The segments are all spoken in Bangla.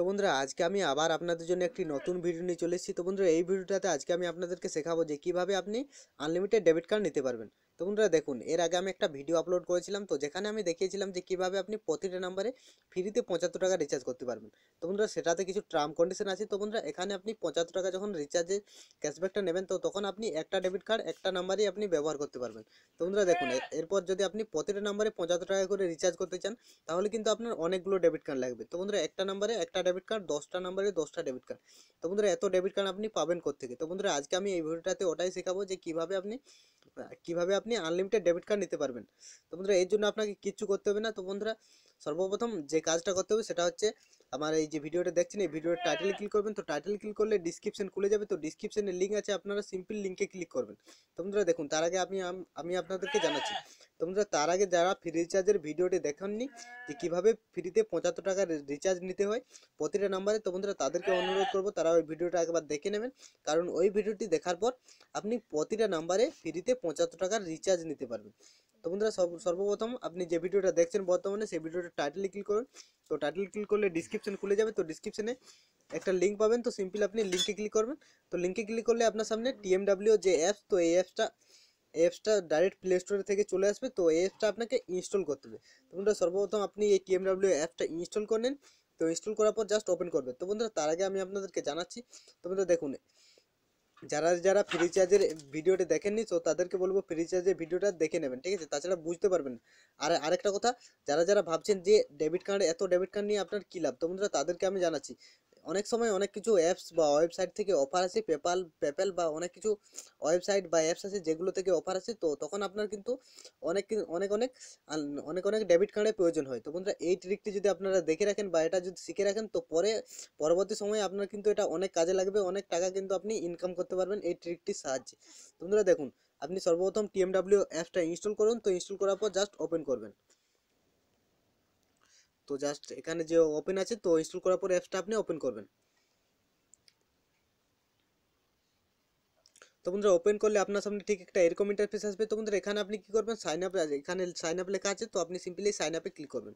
তো বন্ধুরা, আজকে আমি আবার আপনাদের জন্য একটি নতুন ভিডিও নিয়ে চলে এসেছি। তো বন্ধুরা, এই ভিডিওটাতে আজকে আমি আপনাদেরকে শেখাবো যে কীভাবে আপনি আনলিমিটেড ডেবিট কার্ড নিতে পারবেন। তো বন্ধুরা দেখুন, এর আগে আমি একটা ভিডিও আপলোড করেছিলাম, তো যেখানে আমি দেখিয়েছিলাম যে কীভাবে আপনি প্রতিটা নাম্বারে ফ্রিতে পঁচাত্তর টাকা রিচার্জ করতে পারবেন। তো বন্ধুরা সেটাতে কিছু টার্ম কন্ডিশন আছে, তো বন্ধুরা এখানে আপনি পঁচাত্তর টাকা যখন রিচার্জে ক্যাশব্যাকটা নেবেন, তো তখন আপনি একটা ডেবিট কার্ড একটা নাম্বারই আপনি ব্যবহার করতে পারবেন। তো বন্ধুরা দেখুন এরপর যদি আপনি প্রতিটা নাম্বারে পঁচাত্তর টাকা করে রিচার্জ করতে চান, তাহলে কিন্তু আপনার অনেকগুলো ডেবিট কার্ড লাগবে। তো বন্ধুরা একটা নাম্বারে একটা ডেবিট কার্ড দশটা নাম্বারে দশটা ডেবিট কার্ড তো বন্ধুরা এত ডেবিট কার্ড আপনি পাবেন কোথেকে তো বন্ধুরা আজকে আমি এই ভিডিওটাতে ওটাই শেখাবো যে কীভাবে আপনি কীভাবে আপনি আনলিমিটেড ডেবিট কার্ড নিতে পারবেন। তো বন্ধুরা, এর জন্য আপনাকে কিচ্ছু করতে হবে না। তো বন্ধুরা সর্বপ্রথম যে কাজটা করতে হবে সেটা হচ্ছে আমার এই যে ভিডিওটা দেখছেন, এই ভিডিওর টাইটেলে ক্লিক করবেন। তো টাইটেল ক্লিক করলে ডিসক্রিপশন খুলে যাবে। তো ডিসক্রিপশনে লিঙ্ক আছে আপনারা সিম্পল লিঙ্কে ক্লিক করবেন। তো বন্ধুরা দেখুন, তার আগে আমি, আম- আপনাদেরকে জানাচ্ছি। তো বন্ধুরা, তার আগে যারা ফ্রি রিচার্জের ভিডিওটি দেখেননি, যে কীভাবে ফ্রিতে পঁচাত্তর টাকার রিচার্জ নিতে হয়, প্রতিটা নাম্বারে তো তাদেরকে অনুরোধ করব, তারা ওই ভিডিওটা একবার দেখে নেবেন। কারণ ওই ভিডিওটি দেখার পর আপনি প্রতিটা নাম্বারে ফ্রিতে পঁচাত্তর টাকার রিচার্জ নিতে পারবেন। তো বন্ধুরা সর্বপ্রথম আপনি যে ভিডিওটা দেখছেন বর্তমানে, সেই ভিডিওটা টাইটেলে ক্লিক করুন। তো টাইটেল ক্লিক করলে ডিসক্রিপশন খুলে যাবে। তো ডিসক্রিপশনে একটা লিঙ্ক পাবেন। তো সিম্পল আপনি লিঙ্কে ক্লিক করবেন। তো লিঙ্কে ক্লিক করলে আপনার সামনে টিএমডাব্লিউ যে অ্যাপস তো এই অ্যাপসটা অ্যাপসটা ডাইরেক্ট প্লে স্টোরে থেকে চলে আসবে। তো এই অ্যাপসটা আপনাকে ইনস্টল করতে হবে। তো বন্ধুরা, সর্বপ্রথম আপনি এই টিএমডাব্লিউ অ্যাপসটা ইনস্টল করে নিন। তো ইনস্টল করার পর জাস্ট ওপেন করবে তো বন্ধুরা, তার আগে আমি আপনাদেরকে জানাচ্ছি। তো বন্ধুরা, দেখুন যারা যারা ফ্রি চার্জের ভিডিওটা দেখেননি, তো তাদেরকে বলব ফ্রি চার্জের ভিডিওটা দেখে নেবেন, ঠিক আছে? তাছাড়া বুঝতে পারবেন আর আরেকটা কথা, যারা যারা ভাবছেন যে ডেবিট কার্ড এত ডেবিট কার্ড নিয়ে আপনার কী লাভ? তো বন্ধুরা, তাদেরকে আমি জানাচ্ছি অনেক সময় অনেক কিছু অ্যাপস বা ওয়েবসাইট থেকে অফার আসে পেপাল পেপ্যাল বা অনেক কিছু ওয়েবসাইট বা অ্যাপস আছে যেগুলো থেকে অফার আসে, তো তখন আপনার কিন্তু অনেক অনেক অনেক অনেক অনেক ডেবিট কার্ডের প্রয়োজন হয়। তো বন্ধুরা, এই ট্রিকটি যদি আপনারা দেখে রাখেন বা এটা যদি শিখে রাখেন, তো পরে, পরবর্তী সময়ে আপনার কিন্তু এটা অনেক কাজে লাগবে, অনেক টাকা কিন্তু আপনি ইনকাম করতে পারবেন এই ট্রিকটির সাহায্যে। বন্ধুরা, দেখুন, আপনি সর্বপ্রথম টিএমডাব্লিউ অ্যাপসটা ইনস্টল করুন, তো ইনস্টল করার পর জাস্ট ওপেন করবেন। তো জাস্ট এখানে যে ওপেন আছে, তো ইনস্টল করার পর অ্যাপসটা আপনি ওপেন করবেন। তো বন্ধুরা ওপেন করলে আপনার সামনে ঠিক একটা এরকম ইন্টারফেস আসবে। তো বন্ধুরা, এখানে আপনি কী করবেন? সাইন আপ এখানে সাইন আপ লেখা আছে, তো আপনি সিম্পলি সাইন আপে ক্লিক করবেন।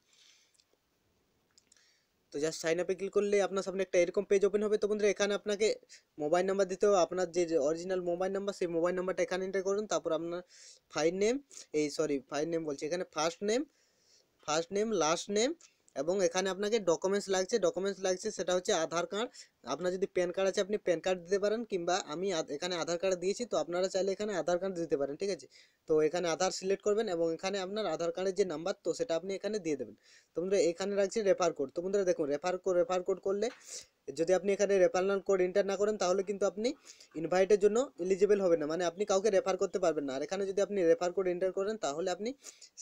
তো জাস্ট সাইন আপে ক্লিক করলে আপনার সামনে একটা এরকম পেজ ওপেন হবে। তো বন্ধুরা, এখানে আপনাকে মোবাইল নাম্বার দিতে হবে। আপনার যে অরিজিনাল মোবাইল নাম্বার সেই মোবাইল নাম্বারটা এখানে এন্টার করুন। তারপর আপনার ফাইল নেম এই সরি ফাইল নেম বলছি। এখানে first name first name last name এবং এখানে আপনাকে ডকুমেন্টস লাগছে ডকুমেন্টস লাগছে সেটা হচ্ছে আধার কার্ড আপনার যদি প্যান কার্ড আছে, আপনি প্যান কার্ড দিতে পারেন কিংবা আমি এখানে আধার কার্ড দিয়েছি, তো আপনারা চাইলে এখানে আধার কার্ড দিতে পারেন, ঠিক আছে? তো এখানে আধার সিলেক্ট করবেন এবং এখানে আপনার আধার কার্ডের যে নাম্বার তো সেটা আপনি এখানে দিয়ে দেবেন। তো বন্ধুরা, এখানে রাখছি রেফার কোড তো বন্ধুরা, দেখুন রেফার কোড রেফার কোড করলে যদি আপনি এখানে রেফারেল কোড এন্টার না করেন, তাহলে কিন্তু আপনি ইনভাইটের জন্য এলিজিবল হবে না। মানে আপনি কাউকে রেফার করতে পারবেন না। আর এখানে যদি আপনি রেফার কোড এন্টার করেন, তাহলে আপনি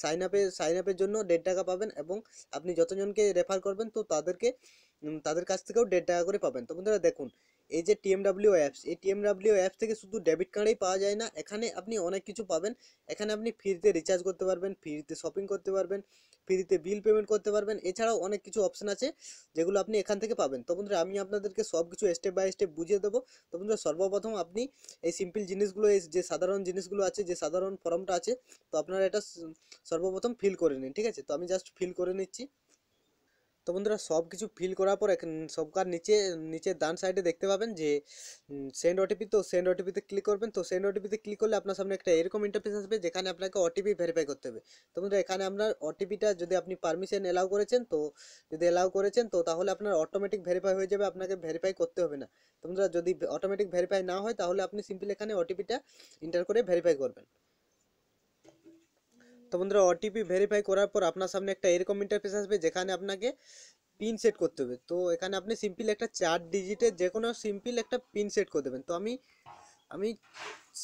সাইন আপে সাইন আপের জন্য দেড় টাকা পাবেন এবং আপনি যতজনকে রেফার করবেন, তো তাদেরকে তাদের কাছ থেকেও দেড় টাকা করে পাবেন। তো বন্ধুরা দেখুন, এই যে টিএমডাব্লিউ অ্যাপস এই টিএমডাব্লিউ অ্যাপস থেকে শুধু ডেবিট কার্ডেই পাওয়া যায় না, এখানে আপনি অনেক কিছু পাবেন। এখানে আপনি ফ্রিতে রিচার্জ করতে পারবেন ফ্রিতে শপিং করতে পারবেন ফ্রিতে বিল পেমেন্ট করতে পারবেন, এছাড়াও অনেক কিছু অপশন আছে যেগুলো আপনি এখান থেকে পাবেন। তো বন্ধুরা, আমি আপনাদেরকে সব কিছু স্টেপ বাই স্টেপ বুঝিয়ে দেবো। তো বন্ধুরা, সর্বপ্রথম আপনি এই সিম্পল জিনিসগুলো, এই যে সাধারণ জিনিসগুলো আছে, যে সাধারণ ফর্মটা আছে, তো আপনারা এটা সর্বপ্রথম ফিল করে নিন, ঠিক আছে? তো আমি জাস্ট ফিল করে নিচ্ছি। তো বন্ধুরা সব কিছু ফিল করার পর সবকার নিচে নিচে ডান সাইডে দেখতে পাবেন যে সেন্ড ওটিপি তো সেন্ড ওটিপিতে ক্লিক করবেন। তো সেন্ড ওটিপিতে ক্লিক করলে আপনার সামনে একটা এরকম ইন্টারফেস আসবে যেখানে আপনাকে ওটিপি ভেরিফাই করতে হবে। তো বন্ধুরা এখানে আপনার ওটিপিটা যদি আপনি পারমিশন এলাও করেছেন, তো যদি এলাও করেছেন, তো তাহলে আপনার অটোমেটিক ভেরিফাই হয়ে যাবে, আপনাকে ভেরিফাই করতে হবে না। তো বন্ধুরা যদি অটোমেটিক ভেরিফাই না হয়, তাহলে আপনি সিম্পল এখানে ওটিপিটা এন্টার করে ভেরিফাই করবেন। তো বন্ধুরা ওটিপি ভেরিফাই করার পর আপনার সামনে একটা এরকম ইন্টারফেস আসবে যেখানে আপনাকে পিন সেট করতে হবে। তো এখানে আপনি সিম্পল একটা চার ডিজিটের যে কোনো সিম্পল একটা পিন সেট করে দেবেন। তো আমি আমি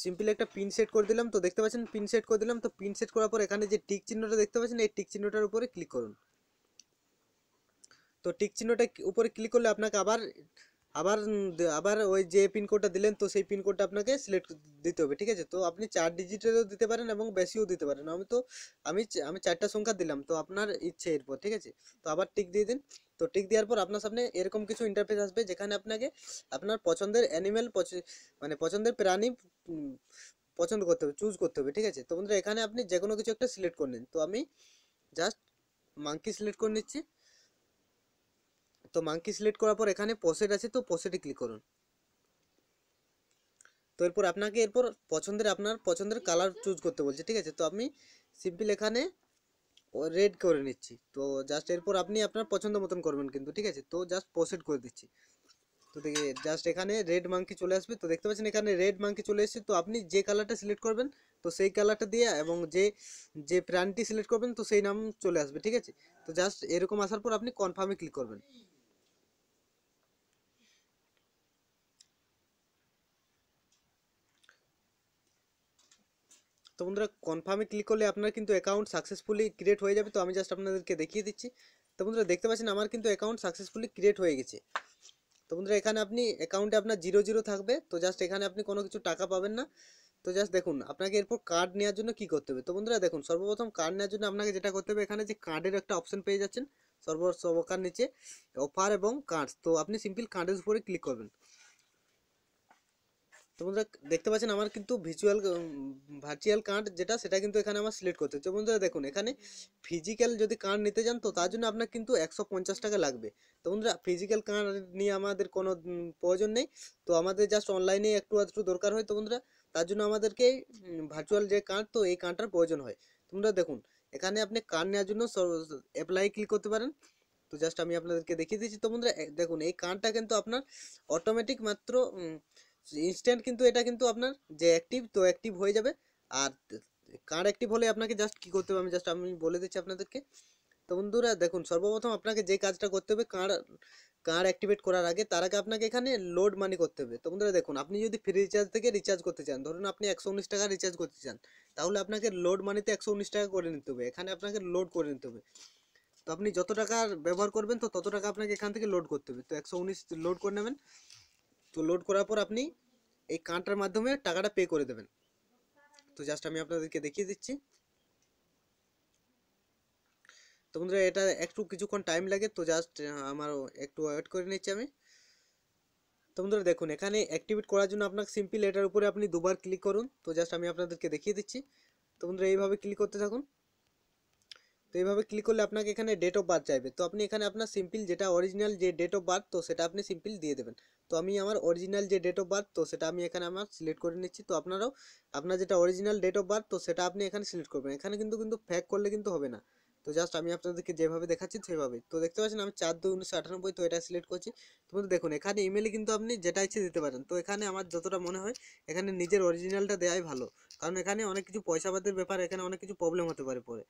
সিম্পল একটা পিন সেট করে দিলাম। তো দেখতে পাচ্ছেন পিন সেট করে দিলাম। তো পিন সেট করার পর এখানে যে টিক চিহ্নটা দেখতে পাচ্ছেন, এই টিক চিহ্নটার উপরে ক্লিক করুন। তো টিক চিহ্নটা উপরে ক্লিক করলে আপনাকে আবার আবার আবার ওই যে পিনকোডটা দিলেন, তো সেই পিনকোডটা আপনাকে সিলেক্ট দিতে হবে, ঠিক আছে? তো আপনি চার ডিজিটেরও দিতে পারেন এবং বেশিও দিতে পারেন। আমি তো, আমি আমি চারটা সংখ্যা দিলাম, তো আপনার ইচ্ছে এরপর, ঠিক আছে? তো আবার টিক দিয়ে দিন। তো টিক দেওয়ার পর আপনার সামনে এরকম কিছু ইন্টারফেস আসবে, যেখানে আপনাকে আপনার পছন্দের অ্যানিমেল মানে পছন্দের প্রাণী পছন্দ করতে হবে চুজ করতে হবে, ঠিক আছে? তো বন্ধুরা, এখানে আপনি যে কোনো কিছু একটা সিলেক্ট করে নিন। তো আমি জাস্ট মাংকি সিলেক্ট করে নিচ্ছি। তো মাঙ্কি সিলেক্ট করার পর এখানে পোসেট আছে, তো পোসেটে ক্লিক করুন। তো এরপর আপনাকে এরপর পছন্দের আপনার পছন্দের কালার চুজ করতে বলছে, ঠিক আছে? তো আমি সিম্পল এখানে রেড করে নিচ্ছি। তো জাস্ট এরপর আপনি আপনার পছন্দ মতন করবেন কিন্তু, ঠিক আছে? তো জাস্ট পোসেট করে দিচ্ছি। তো দেখে জাস্ট এখানে রেড মাঙ্কি চলে আসবে। তো দেখতে পাচ্ছেন এখানে রেড মাঙ্কি চলে এসেছে। তো আপনি যে কালারটা সিলেক্ট করবেন, তো সেই কালারটা দিয়ে এবং যে যে প্রাণটি সিলেক্ট করবেন, তো সেই নাম চলে আসবে, ঠিক আছে? তো জাস্ট এরকম আসার পর আপনি কনফার্মে ক্লিক করবেন। তো বন্ধুরা কনফার্মে ক্লিক করলে আপনার কিন্তু অ্যাকাউন্ট সাকসেসফুলি ক্রিয়েট হয়ে যাবে। তো আমি জাস্ট আপনাদেরকে দেখিয়ে দিচ্ছি। তো বন্ধুরা, দেখতে পাচ্ছেন আমার কিন্তু অ্যাকাউন্ট সাকসেসফুলি ক্রিয়েট হয়ে গেছে। তো বন্ধুরা, এখানে আপনি অ্যাকাউন্টে আপনার জিরো জিরো থাকবে। তো জাস্ট এখানে আপনি কোনো কিছু টাকা পাবেন না। তো জাস্ট দেখুন, আপনাকে এরপর কার্ড নেওয়ার জন্য কি করতে হবে? তো বন্ধুরা, দেখুন, সর্বপ্রথম কার্ড নেওয়ার জন্য আপনাকে যেটা করতে হবে, এখানে যে কার্ডের একটা অপশন পেয়ে যাচ্ছেন সর্ব সবকার নিচে অফার এবং কার্ডস তো আপনি সিম্পল কার্ডের উপরে ক্লিক করবেন। তো বন্ধুরা, দেখতে পাচ্ছেন আমার কিন্তু ভিজুয়াল ভার্চুয়াল কার্ড যেটা, সেটা কিন্তু এখানে আমার সিলেক্ট করতে হচ্ছে। বন্ধুরা, দেখুন, এখানে ফিজিক্যাল যদি কার্ড নিতে চান তো তার জন্য আপনার কিন্তু একশো পঞ্চাশ টাকা লাগবে। তো বন্ধুরা ফিজিক্যাল কার্ড নিয়ে আমাদের কোনো প্রয়োজন নেই। তো আমাদের জাস্ট অনলাইনে একটু আধটু দরকার হয়, তো বন্ধুরা, তার জন্য আমাদেরকে ভার্চুয়াল যে কার্ড তো এই কার্ডটার প্রয়োজন হয়। তো বন্ধুরা, দেখুন, এখানে আপনি কার্ড নেওয়ার জন্য অ্যাপ্লাই ক্লিক করতে পারেন। তো জাস্ট আমি আপনাদেরকে দেখিয়ে দিচ্ছি। তো বন্ধুরা দেখুন, এই কার্ডটা কিন্তু আপনার অটোমেটিক মাত্র ইনস্ট্যান্ট কিন্তু এটা কিন্তু আপনার যে অ্যাক্টিভ তো অ্যাক্টিভ হয়ে যাবে। আর কার অ্যাক্টিভ হলে আপনাকে জাস্ট কি করতে হবে? আমি জাস্ট আমি বলে দিচ্ছি আপনাদেরকে। তো বন্ধুরা, দেখুন, সর্বপ্রথম আপনাকে যে কাজটা করতে হবে কার্ড কার্ড অ্যাক্টিভেট করার আগে তার আগে আপনাকে এখানে লোড মানি করতে হবে। তো বন্ধুরা, দেখুন, আপনি যদি ফ্রি রিচার্জ থেকে রিচার্জ করতে চান, ধরুন আপনি একশো উনিশ টাকা রিচার্জ করতে চান, তাহলে আপনাকে লোড মানিতে একশো উনিশ টাকা করে নিতে হবে। এখানে আপনাকে লোড করে নিতে হবে। তো আপনি যত টাকা ব্যবহার করবেন, তো তত টাকা আপনাকে এখান থেকে লোড করতে হবে। তো একশো উনিশ লোড করে নেবেন। তো লোড করার পর আপনি এই কার্ডটার মাধ্যমে টাকাটা পে করে দেবেন। তো জাস্ট আমি আপনাদেরকে দেখিয়ে দিচ্ছি। তো বন্ধুরা, এটা একটু কিছুক্ষণ টাইম লাগে, তো জাস্ট আমার একটু ওয়েট করে নিচ্ছি আমি। তো বন্ধুরা, দেখুন, এখানে অ্যাক্টিভেট করার জন্য আপনাকে সিম্পল এটার উপরে আপনি দুবার ক্লিক করুন। তো জাস্ট আমি আপনাদেরকে দেখিয়ে দিচ্ছি। তো বন্ধুরা, এইভাবে ক্লিক করতে থাকুন। তো এইভাবে ক্লিক করলে আপনাকে এখানে ডেট অফ বার্থ চাইবে। তো আপনি এখানে আপনার সিম্পল যেটা অরিজিনাল যে ডেট অফ বার্থ তো সেটা আপনি সিম্পল দিয়ে দেবেন। তো আমি আমার অরিজিনাল যে ডেট অফ বার্থ তো সেটা আমি এখানে আমার সিলেক্ট করে নিচ্ছি। তো আপনারাও, আপনার যেটা অরিজিনাল ডেট অফ বার্থ তো সেটা আপনি এখানে সিলেক্ট করবেন। এখানে কিন্তু কিন্তু ফ্যাক করলে কিন্তু হবে না। তো জাস্ট আমি আপনাদেরকে যেভাবে দেখাচ্ছি সেভাবে তো দেখতে পাচ্ছেন আমি চার দুই উনিশশো আটানব্বই, তো এটা সিলেক্ট করছি। তো বন্ধু, দেখুন, এখানে ইমেলে কিন্তু আপনি যেটা ইচ্ছে দিতে পারেন। তো এখানে আমার যতটা মনে হয়, এখানে নিজের অরিজিনালটা দেওয়াই ভালো। কারণ এখানে অনেক কিছু পয়সাপাতির ব্যাপার, এখানে অনেক কিছু প্রবলেম হতে পারে পরে।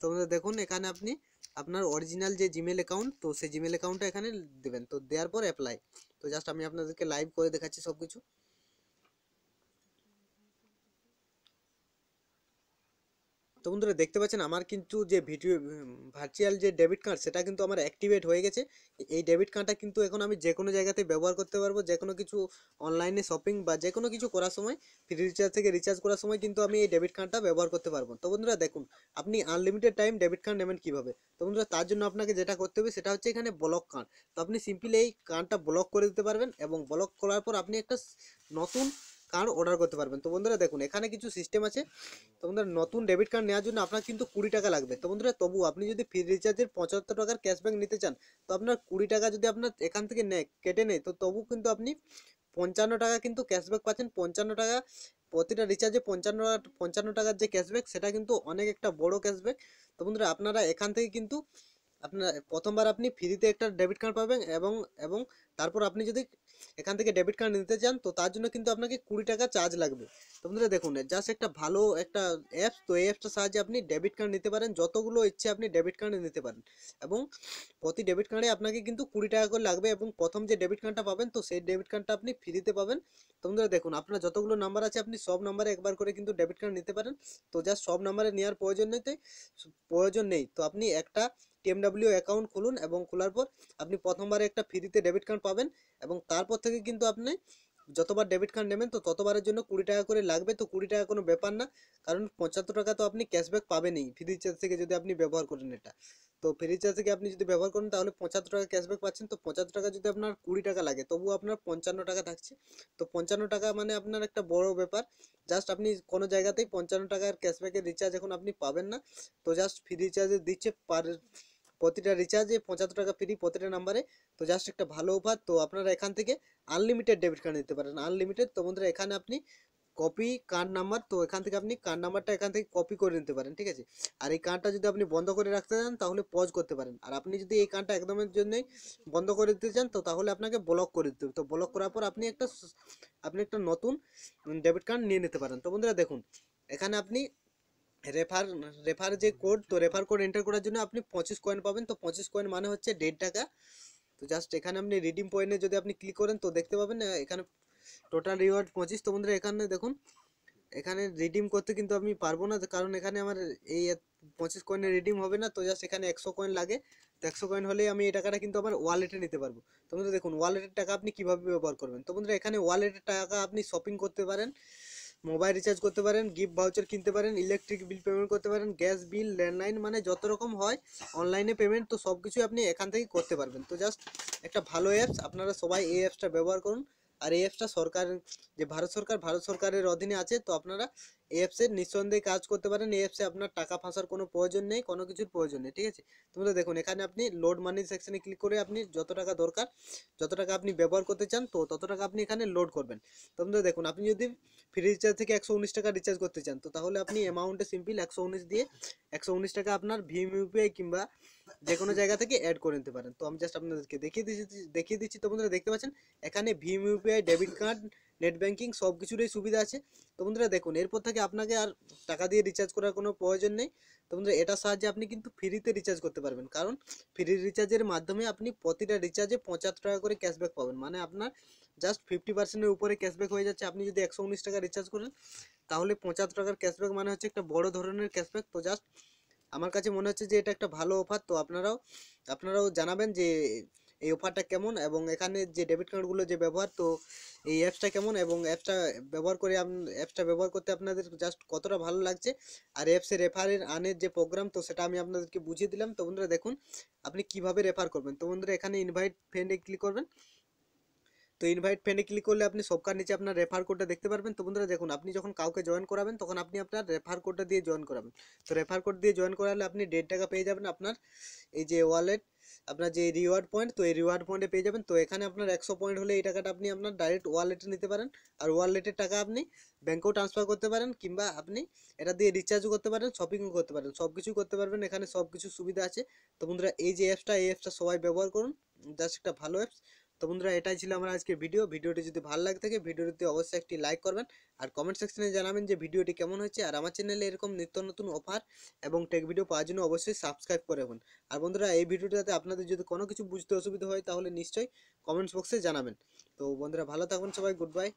তো বন্ধুরা দেখুন, এখানে আপনি আপনার অরিজিনাল যে জিমেল অ্যাকাউন্ট তো সেই জিমেল অ্যাকাউন্টটা এখানে দেবেন। তো দেওয়ার পর অ্যাপ্লাই তো জাস্ট আমি আপনাদেরকে লাইভ করে দেখাচ্ছি সব কিছু তো বন্ধুরা দেখতে পাচ্ছেন আমার কিন্তু যে ভিডিও ভার্চুয়াল যে ডেবিট কার্ড সেটা কিন্তু আমার অ্যাক্টিভেট হয়ে গেছে। এই ডেবিট কার্ডটা কিন্তু এখন আমি যে কোনো জায়গাতে ব্যবহার করতে পারব, যে কোনো কিছু অনলাইনে শপিং বা যে কোনো কিছু করার সময় ফ্রি রিচার্জ থেকে রিচার্জ করার সময় কিন্তু আমি এই ডেবিট কার্ডটা ব্যবহার করতে পারব। তো বন্ধুরা দেখুন, আপনি আনলিমিটেড টাইম ডেবিট কার্ড নেবেন কীভাবে? তো বন্ধুরা তার জন্য আপনাকে যেটা করতে হবে, সেটা হচ্ছে এখানে ব্লক কার্ড তো আপনি সিম্পলি এই কার্ডটা ব্লক করে দিতে পারবেন এবং ব্লক করার পর আপনি একটা নতুন কার্ড অর্ডার করতে পারবেন। তো বন্ধুরা দেখুন, এখানে কিছু সিস্টেম আছে। তো বন্ধুরা নতুন ডেবিট কার্ড নেওয়ার জন্য আপনার কিন্তু কুড়ি টাকা লাগবে। তো বন্ধুরা, তবু আপনি যদি ফ্রি রিচার্জের পঁচাত্তর টাকার ক্যাশব্যাক নিতে চান, তো আপনার কুড়ি টাকা যদি আপনার এখান থেকে নেয়, কেটে নেয়, তো তবু কিন্তু আপনি পঞ্চান্ন টাকা কিন্তু ক্যাশব্যাক পাচ্ছেন। পঞ্চান্ন টাকা, প্রতিটা রিচার্জে পঞ্চান্ন পঞ্চান্ন টাকার যে ক্যাশব্যাক সেটা কিন্তু অনেক একটা বড় ক্যাশব্যাক তো বন্ধুরা, আপনারা এখান থেকে কিন্তু আপনার প্রথমবার আপনি ফ্রিতে একটা ডেবিট কার্ড পাবেন এবং এবং তারপর আপনি যদি এখান থেকে ডেবিট কার্ড নিতে চান, তো তার জন্য কিন্তু আপনাকে কুড়ি টাকা চার্জ লাগবে। তো বন্ধুরা দেখুন জাস্ট একটা ভালো একটা অ্যাপস তো এই অ্যাপসটার সাহায্যে আপনি ডেবিট কার্ড নিতে পারেন, যতগুলো ইচ্ছে আপনি ডেবিট কার্ড নিতে পারেন। এবং প্রতি ডেবিট কার্ডে আপনাকে কিন্তু কুড়ি টাকা করে লাগবে এবং প্রথম যে ডেবিট কার্ডটা পাবেন, তো সেই ডেবিট কার্ডটা আপনি ফ্রিতে পাবেন। তো বন্ধুরা দেখুন, আপনার যতগুলো নাম্বার আছে, আপনি সব নাম্বারে একবার করে কিন্তু ডেবিট কার্ড নিতে পারেন। তো জাস্ট সব নাম্বারে নেওয়ার প্রয়োজন নেই প্রয়োজন নেই। তো আপনি একটা টিএমডাব্লিউ অ্যাকাউন্ট খুলুন এবং খোলার পর আপনি প্রথমবারে একটা ফ্রিতে ডেবিট কার্ড পাবেন এবং তারপর থেকে কিন্তু আপনি যতবার ডেবিট কার্ড নেবেন তো ততবারের জন্য কুড়ি টাকা করে লাগবে। তো কুড়ি টাকা কোনো ব্যাপার না, কারণ পঁচাত্তর টাকা তো আপনি ক্যাশব্যাক পাবেনই ফ্রি রিচার্জ থেকে যদি আপনি ব্যবহার করেন এটা। তো ফ্রি রিচার্জ থেকে আপনি যদি ব্যবহার করেন তাহলে পঁচাত্তর টাকা ক্যাশব্যাক পাচ্ছেন। তো পঁচাত্তর টাকা যদি আপনার কুড়ি টাকা লাগে, তবুও আপনার পঞ্চান্ন টাকা থাকছে। তো পঞ্চান্ন টাকা মানে আপনার একটা বড় ব্যাপার। জাস্ট আপনি কোনো জায়গাতেই পঞ্চান্ন টাকার ক্যাশব্যাকের রিচার্জ এখন আপনি পাবেন না। তো জাস্ট ফ্রি রিচার্জে দিচ্ছে পার প্রতিটা রিচার্জে পঁচাত্তর টাকা ফ্রি প্রতিটা নাম্বারে তো জাস্ট একটা ভালো অফার তো আপনারা এখান থেকে আনলিমিটেড ডেবিট কার্ড নিতে পারেন। আনলিমিটেড তো বন্ধুরা, এখানে আপনি কপি কার্ড নাম্বার তো এখান থেকে আপনি কার্ড নাম্বারটা এখান থেকে কপি করে নিতে পারেন, ঠিক আছে? আর এই কার্ডটা যদি আপনি বন্ধ করে রাখতে চান, তাহলে পজ করতে পারেন। আর আপনি যদি এই কার্ডটা একদমের জন্যই বন্ধ করে দিতে চান, তো তাহলে আপনাকে ব্লক করে দিতে হবে। তো ব্লক করার পর আপনি একটা আপনি একটা নতুন ডেবিট কার্ড নিয়ে নিতে পারেন। তো বন্ধুরা, দেখুন, এখানে আপনি রেফার রেফার যে কোড তো রেফার কোড এন্টার করার জন্য আপনি পঁচিশ কয়েন পাবেন। তো পঁচিশ কয়েন মানে হচ্ছে দেড় টাকা। তো জাস্ট এখানে আপনি রিডিম পয়েন্টে যদি আপনি ক্লিক করেন, তো দেখতে পাবেন এখানে টোটাল রিওয়ার্ড পঁচিশ। তো বন্ধুরা, এখানে দেখুন, এখানে রিডিম করতে কিন্তু আমি পারব না, কারণ এখানে আমার এই পঁচিশ কয়েনের রিডিম হবে না। তো জাস্ট এখানে একশো কয়েন লাগে। তো একশো কয়েন হলে আমি এই টাকাটা কিন্তু আমার ওয়ালেটে নিতে পারব। তো বন্ধুরা, দেখুন ওয়ালেটের টাকা আপনি কীভাবে ব্যবহার করবেন? তো বন্ধুরা, এখানে ওয়ালেটের টাকা আপনি শপিং করতে পারেন। মোবাইল রিচার্জ করতে পারেন, গিফট ভাউচার কিনতে পারেন, ইলেকট্রিক বিল পেমেন্ট করতে পারেন, গ্যাস বিল, ল্যান্ডলাইন মানে যত রকম হয়, অনলাইনে পেমেন্ট, তো সব কিছুই আপনি এখান থেকে করতে পারবেন। তো জাস্ট একটা ভালো অ্যাপস আপনারা সবাই এই অ্যাপসটা ব্যবহার করুন। আর এই অ্যাপসটা সরকার যে ভারত সরকার, ভারত সরকারের অধীনে আছে, তো আপনারা অ্যাপসে নিঃসন্দেহে কাজ করতে পারেন। অ্যাপসে আপনার টাকা ফাঁসার কোনো প্রয়োজন নেই, কোনো কিছুর প্রয়োজন নেই, ঠিক আছে? তোমরা দেখুন, এখানে আপনি লোড মানি সেকশনে ক্লিক করে আপনি যত টাকা দরকার, যত টাকা আপনি ব্যবহার করতে চান, তো তত টাকা আপনি এখানে লোড করবেন। তোমরা দেখুন, আপনি যদি ফ্রি রিচার্জ থেকে একশো উনিশ টাকা রিচার্জ করতে চান, তো তাহলে আপনি অ্যামাউন্টে সিম্পল একশো উনিশ দিয়ে একশো উনিশ টাকা আপনার ভিম ইউপিআই কিংবা যে কোনো জায়গা থেকে অ্যাড করে নিতে পারেন। তো আমি জাস্ট আপনাদেরকে দেখিয়ে দিচ্ছি দেখিয়ে দিচ্ছি। তো দেখতে পাচ্ছেন, এখানে ভিম UPI debit card net banking সব কিছুরই সুবিধা আছে। তো বন্ধুরা দেখুন, এরপর থেকে আপনাকে আর টাকা দিয়ে রিচার্জ করার কোনো প্রয়োজন নেই। তো বন্ধুরা এটার সাহায্যে আপনি কিন্তু ফ্রিতে রিচার্জ করতে পারবেন। কারণ ফ্রি রিচার্জের মাধ্যমে আপনি প্রতিটা রিচার্জে পঁচাত্তর টাকা করে ক্যাশব্যাক পাবেন। মানে আপনার জাস্ট ফিফটি পার্সেন্টের উপরে ক্যাশব্যাক হয়ে যাচ্ছে। আপনি যদি একশো উনিশ টাকা রিচার্জ করেন, তাহলে পঁচাত্তর টাকার ক্যাশব্যাক মানে হচ্ছে একটা বড় ধরনের ক্যাশব্যাক তো জাস্ট আমার কাছে মনে হচ্ছে যে এটা একটা ভালো অফার তো আপনারাও আপনারাও জানাবেন যে এই অফারটা কেমন? এবং এখানে যে ডেবিট কার্ডগুলো যে ব্যবহার, তো এই অ্যাপসটা কেমন? এবং অ্যাপসটা ব্যবহার করে অ্যাপসটা ব্যবহার করতে আপনাদের জাস্ট কতটা ভালো লাগছে? আর অ্যাপসে রেফারের আনের যে প্রোগ্রাম তো সেটা আমি আপনাদেরকে বুঝিয়ে দিলাম। তো বন্ধুরা দেখুন, আপনি কীভাবে রেফার করবেন? তো বন্ধুরা এখানে ইনভাইট ফ্রেন্ডে ক্লিক করবেন। তো ইনভাইট ফ্রেন্ডে ক্লিক করলে আপনি সবকার নিচে আপনার রেফার কোডটা দেখতে পারবেন। তো বন্ধুরা, দেখুন, আপনি যখন কাউকে জয়েন করাবেন, তখন আপনি আপনার রেফার কোডটা দিয়ে জয়েন করাবেন। তো রেফার কোড দিয়ে জয়েন করালে আপনি দেড় টাকা পেয়ে যাবেন আপনার এই যে ওয়ালেট আপনার যে রিওয়ার্ড পয়েন্ট তো এই রিওয়ার্ড পয়েন্টে পেয়ে যাবেন। তো এখানে আপনার একশো পয়েন্ট হলে এই টাকাটা আপনি আপনার ডাইরেক্ট ওয়ালেটে নিতে পারেন। আর ওয়ালেটের টাকা আপনি ব্যাংকেও ট্রান্সফার করতে পারেন, কিংবা আপনি এটা দিয়ে রিচার্জও করতে পারেন শপিংও করতে পারেন। সব কিছুই করতে পারবেন, এখানে সব কিছু সুবিধা আছে। তো বন্ধুরা, এই যে অ্যাপসটা এই অ্যাপসটা সবাই ব্যবহার করুন। জাস্ট একটা ভালো অ্যাপস তো বন্ধুরা, এটাই ছিল আমার আজকের ভিডিও ভিডিওটি যদি ভালো লাগে থাকে, ভিডিওটিতে অবশ্যই একটি লাইক করবেন। আর কমেন্ট সেকশনে জানাবেন যে ভিডিওটি কেমন হয়েছে। আর আমার চ্যানেলে এরকম নিত্য নতুন অফার এবং টেক ভিডিও পাওয়ার জন্য অবশ্যই সাবস্ক্রাইব করে রাখুন। আর বন্ধুরা, এই ভিডিওটাতে আপনাদের যদি কোনো কিছু বুঝতে অসুবিধা হয়, তাহলে নিশ্চয়ই কমেন্টস বক্সে জানাবেন। তো বন্ধুরা, ভালো থাকুন সবাই। Good bye